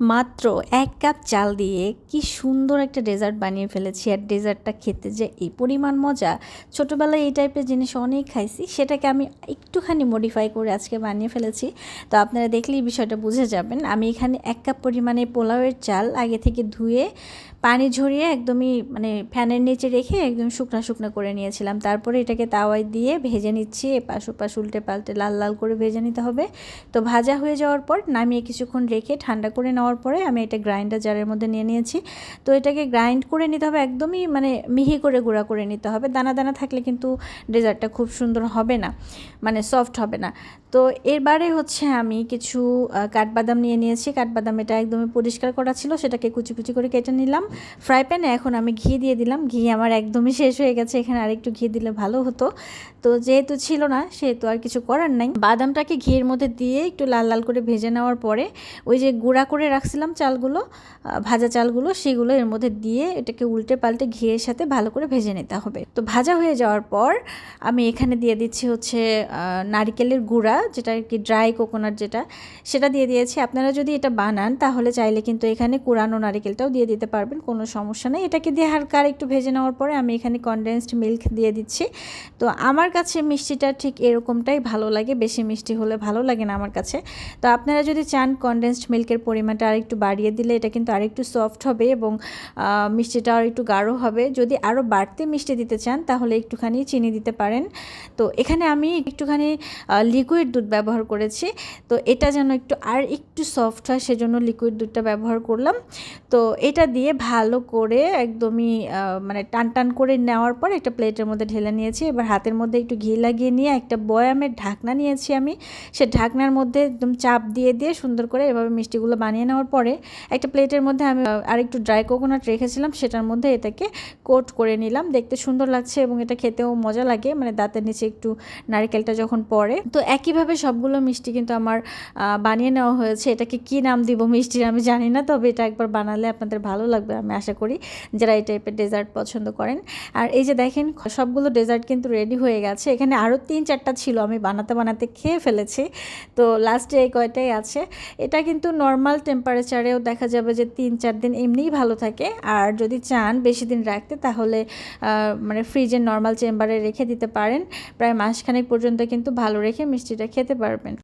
মাত্র এক কাপ চাল দিয়ে কি সুন্দর একটা ডেজার্ট বানিয়ে ফেলেছি। আর ডেজার্টটা খেতে যে এই পরিমাণ মজা। ছোটোবেলায় এই টাইপের জিনিস অনেক খাইছি, সেটাকে আমি একটুখানি মডিফাই করে আজকে বানিয়ে ফেলেছি। তো আপনারা দেখলেই বিষয়টা বুঝে যাবেন। আমি এখানে এক কাপ পরিমাণে পোলাওয়ের চাল আগে থেকে ধুয়ে পানি ঝরিয়ে একদমই মানে ফ্যানের নিচে রেখে একদম শুকনা শুকনো করে নিয়েছিলাম। তারপরে এটাকে তাওয়ায় দিয়ে ভেজে নিচ্ছি, এপাশ ওপাশ উল্টে পাল্টে লাল লাল করে ভেজে নিতে হবে। তো ভাজা হয়ে যাওয়ার পর নামিয়ে কিছুক্ষণ রেখে ঠান্ডা করে নেওয়ার পরে আমি এটা গ্রাইন্ডার জারের মধ্যে নিয়ে নিয়েছি। তো এটাকে গ্রাইন্ড করে নিতে হবে, একদমই মানে মিহি করে গুঁড়া করে নিতে হবে। দানা দানা থাকলে কিন্তু ডেজার্টটা খুব সুন্দর হবে না মানে সফট হবে না। তো এবারে হচ্ছে আমি কিছু কাঠবাদাম নিয়ে নিয়েছি। কাঠবাদাম এটা একদমই পরিষ্কার করা ছিল, সেটাকে কুচি কুচি করে কেটে নিলাম। ফ্রাই প্যানে এখন আমি ঘি দিয়ে দিলাম। ঘি আমার একদমই শেষ হয়ে গেছে। এখানে আরেকটু ঘি দিলে ভালো হতো। তো যেহেতু ছিল না, সেহেতু আর কিছু করার নাই। বাদামটাকে ঘিয়ের মধ্যে দিয়ে একটু লাল লাল করে ভেজে নেওয়ার পরে ওই যে গুঁড়া করে রাখছিলাম চালগুলো ভাজা চালগুলো, সেগুলো এর মধ্যে দিয়ে এটাকে উল্টে পাল্টে ঘিয়ের সাথে ভালো করে ভেজে নিতে হবে। তো ভাজা হয়ে যাওয়ার পর আমি এখানে দিয়ে দিচ্ছি হচ্ছে নারিকেলের গুঁড়া, যেটা আর কি ড্রাই কোকোনাট যেটা, সেটা দিয়ে দিয়েছি। আপনারা যদি এটা বানান, তাহলে চাইলে কিন্তু এখানে কুড়ানো নারিকেলটাও দিয়ে দিতে পারবেন। কোনো সমস্যা নেই। এটাকে দিয়ে হালকা আর একটু ভেজে নেওয়ার পরে আমি এখানে কনডেন্সড মিল্ক দিয়ে দিচ্ছি। তো আমার কাছে মিষ্টিটা ঠিক এরকমটাই ভালো লাগে। বেশি মিষ্টি হলে ভালো লাগে না আমার কাছে। তো আপনারা যদি চান কনডেন্সড মিল্কের পরিমাণটা আর একটু বাড়িয়ে দিলে এটা কিন্তু আরেকটু সফট হবে এবং মিষ্টিটা আর একটু গাঢ় হবে। যদি আরও বাড়তি মিষ্টি দিতে চান তাহলে একটুখানি চিনি দিতে পারেন। তো এখানে আমি একটুখানি লিকুইড দুধ ব্যবহার করেছি। তো এটা যেন একটু আর একটু সফট হয় সেজন্য লিকুইড দুধটা ব্যবহার করলাম। তো এটা দিয়ে ভালো করে একদমই মানে টান টান করে নেওয়ার পর একটা প্লেটের মধ্যে ঢেলে নিয়েছি। এবার হাতের মধ্যে একটু ঘি লাগিয়ে নিয়ে একটা বয়ামের ঢাকনা নিয়েছি আমি। সে ঢাকনার মধ্যে একদম চাপ দিয়ে দিয়ে সুন্দর করে এভাবে মিষ্টিগুলো বানিয়ে নেওয়ার পরে একটা প্লেটের মধ্যে আমি আর একটু ড্রাই কোকোনাট রেখেছিলাম। সেটার মধ্যে এটাকে কোট করে নিলাম। দেখতে সুন্দর লাগছে এবং এটা খেতেও মজা লাগে। মানে দাঁতের নিচে একটু নারকেলটা যখন পড়ে। তো একইভাবে সবগুলো মিষ্টি কিন্তু আমার বানিয়ে নেওয়া হয়েছে। এটাকে কি নাম দিব মিষ্টির আমি জানি না। তবে এটা একবার বানালে আপনাদের ভালো লাগবে। আমি আশা করি যারা এই টাইপের ডেজার্ট পছন্দ করেন। আর এই যে দেখেন, সবগুলো ডেজার্ট কিন্তু রেডি হয়ে গেছে। এখানে আরও তিন চারটা ছিল, আমি বানাতে বানাতে খেয়ে ফেলেছি। তো লাস্টে এই কয়টাই আছে। এটা কিন্তু নর্মাল টেম্পারেচারেও দেখা যাবে যে তিন চার দিন এমনিই ভালো থাকে। আর যদি চান বেশি দিন রাখতে, তাহলে মানে ফ্রিজের নর্মাল চেম্বারে রেখে দিতে পারেন। প্রায় মাসখানেক পর্যন্ত কিন্তু ভালো রেখে মিষ্টিটা খেতে পারবেন।